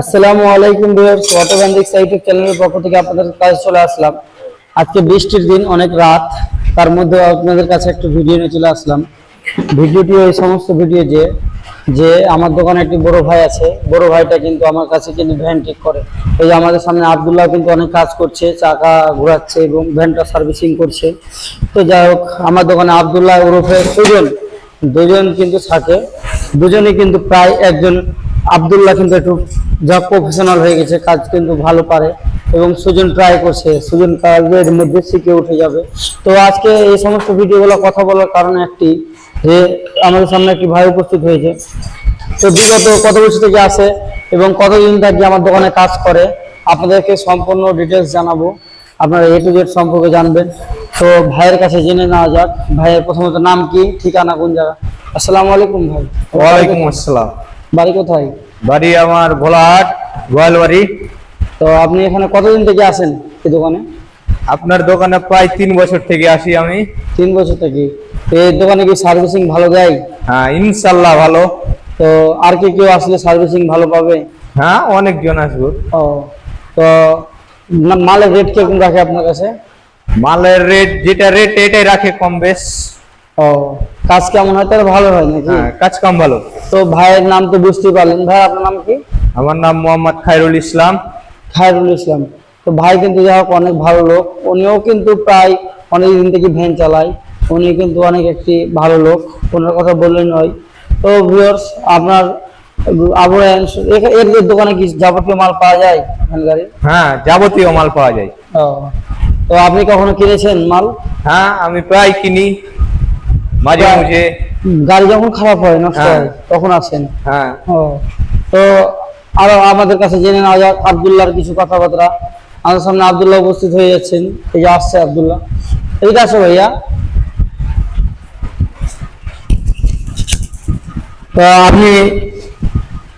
আসসালামু আলাইকুম viewers অটোবান্দিক YouTube চ্যানেলের পক্ষ থেকে আপনাদের কাছে চলে আসলাম। আজকে বৃষ্টির দিন, অনেক রাত। তার মধ্যে আপনাদের কাছে একটা ভিডিও নিয়ে চলে আসলাম। ভিডিওটি ওই সমস্ত ভিডিও যে যে আমার দোকানে একটি বড় ভাই আছে। বড় ভাইটা কিন্তু আমার কাছে কিন্তু ভ্যান ঠিক করে। এই যে আমাদের সামনে আব্দুল্লাহ কিন্তু অনেক কাজ করছে, চাকা ঘোরাচ্ছে এবং ভ্যানটা সার্ভিসিং করছে। তো যাই হোক, আমার দোকানে আব্দুল্লাহ ওরফে সুজন দুজন কিন্তু থাকে। দুজনে কিন্তু প্রায় একজন আব্দুল্লাহ কিন্তু একটু যা প্রফেশনাল হয়ে গেছে, কাজ কিন্তু ভালো পারে এবং সুজন ট্রাই করছে, সুজন কাজের মধ্যে শিখে উঠে যাবে। তো আজকে এই সমস্ত ভিডিওগুলো কথা বলার কারণ একটি যে আমাদের সামনে একটি ভাই উপস্থিত হয়েছে। তো বিগত কত বছর থেকে আসে এবং কতদিন থেকে আমার দোকানে কাজ করে, আপনাদেরকে সম্পূর্ণ ডিটেলস জানাব। আপনারা এ টু জেড সম্পর্কে জানবেন। তো ভাইয়ের কাছে জেনে নেওয়া যাক, ভাইয়ের প্রথমত নাম কি, ঠিকানা কোন জায়গা? আসসালামু আলাইকুম ভাই। ওয়ালাইকুম আসসালাম। বাড়ি কোথায়? বাড়ি আমার ভোলাহাট গোয়ালবাড়ি। তো আপনি এখানে কতদিন থেকে আসেন এই দোকানে? আপনার দোকানে প্রায় তিন বছর থেকে আসি আমি। তিন বছর থেকে। এই দোকানে কি সার্ভিসিং ভালো দেয়? হ্যাঁ ইনশাল্লাহ ভালো। তো আর কি কেউ আসলে সার্ভিসিং ভালো পাবে? হ্যাঁ অনেকজন আসব। ও তো মালের রেট কীরকম রাখে আপনার কাছে? মালের রেট যেটা রেট এটাই রাখে কম বেশ। ও কাজ কেমন হয়? তাহলে ভালো হয় নাকি? হ্যাঁ কাজ কম ভালো। তো ভাইয়ের নাম তো বুঝতেই পারলেন। ভাই আপনার নাম কি? আমার নাম মোহাম্মদ খায়রুল ইসলাম। খায়রুল ইসলাম। তো ভাই কিন্তু যাই হোক অনেক ভালো লোক। উনিও কিন্তু প্রায় অনেক দিন থেকে ভ্যান চালায়। উনি কিন্তু অনেক একটি ভালো লোক। ওনার কথা বললেন নয়। তো ভিউয়ার্স আপনার এর এর দোকানে কি যাবতীয় মাল পাওয়া যায় ভ্যান গাড়ির? হ্যাঁ যাবতীয় মাল পাওয়া যায়। ও তো আপনি কখনো কিনেছেন মাল? হ্যাঁ আমি প্রায় কিনি। মাঝে মাঝে গাড়ি যখন খারাপ হয় নষ্ট হ্যাঁ। হয় তখন আছেন হ্যাঁ। ও তো আরও আমাদের কাছে জেনে নেওয়া যাক আবদুল্লাহর কিছু কথাবার্তা। আমাদের সামনে আবদুল্লাহ উপস্থিত হয়ে যাচ্ছেন। এই যে আসছে আবদুল্লাহ। এইটা আসো ভাইয়া। তো আপনি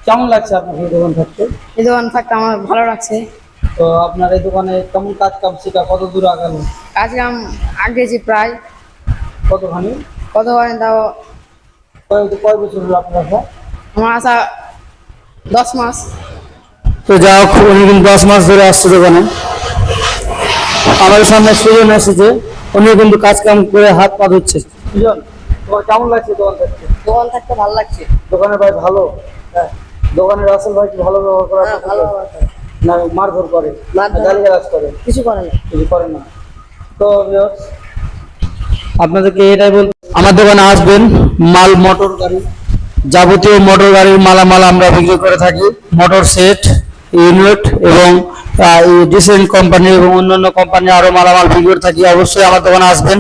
কেমন লাগছে আপনার এই দোকান থাকতে? এই দোকান থাকতে আমার ভালো লাগছে। তো আপনার এই দোকানে কেমন কাজ কাম শেখা কত দূর আগালো কাজ কাম আগেছি প্রায়। কতখানি? কত হয় তাও? কয় বছর হলো আপনার আমার আসা দশ মাস। তো যা হোক উনি কিন্তু দশ মাস ধরে আসছে দোকানে। আমাদের সামনে সুজন এসেছে উনি কিন্তু কাজ কাম করে হাত পা ধুচ্ছে। সুজন তোমার কেমন লাগছে দোকান থাকতে? দোকান থাকতে ভালো লাগছে। দোকানের ভাই ভালো? হ্যাঁ দোকানের আসল ভাই কি ভালো ব্যবহার করে? হ্যাঁ, ভালো। না মারধর করে? গালিগালাজ করে। কিছু করে না। কিছু করে না। তো আপনাদেরকে এটাই বল আমার দোকানে আসবেন মাল, মোটর গাড়ি, যাবতীয় মোটর গাড়ির মালামাল আমরা বিক্রি করে থাকি। মোটর সেট, ইউনিট এবং ডিসেন্ট কোম্পানি এবং অন্যান্য কোম্পানি আরও মালামাল বিক্রি করে থাকি। অবশ্যই আমার দোকানে আসবেন।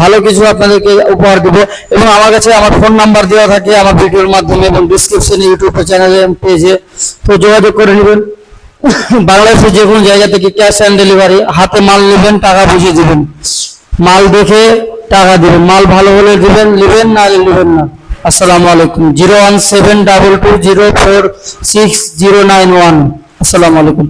ভালো কিছু আপনাদেরকে উপহার দেব এবং আমার কাছে আমার ফোন নাম্বার দেওয়া থাকে আমার ভিডিওর মাধ্যমে এবং ডিসক্রিপশনে ইউটিউব চ্যানেলে পেজে তো যোগাযোগ করে নেবেন। বাংলাদেশের যে কোনো জায়গা থেকে ক্যাশ অ্যান্ড ডেলিভারি হাতে মাল নেবেন, টাকা বুঝিয়ে দেবেন। মাল দেখে টাকা দিবেন, মাল ভালো হলে দিবেন, নেবেন, না নেবেন না। আসসালামু আলাইকুম, zero one seven double two zero four six zero nine one. আসসালামু আলাইকুম।